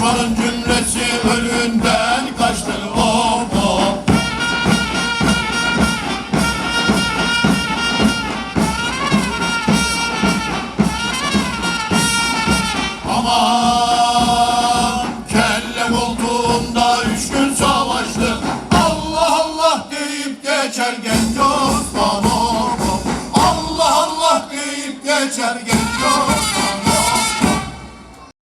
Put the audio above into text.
Düşmanın cümlesi önünden kaçtı. Oh oh. Aman kelle koltuğunda üç gün savaştı. Allah Allah deyip geçer genç Osman. Oh, oh. Allah Allah deyip geçer genç Osman.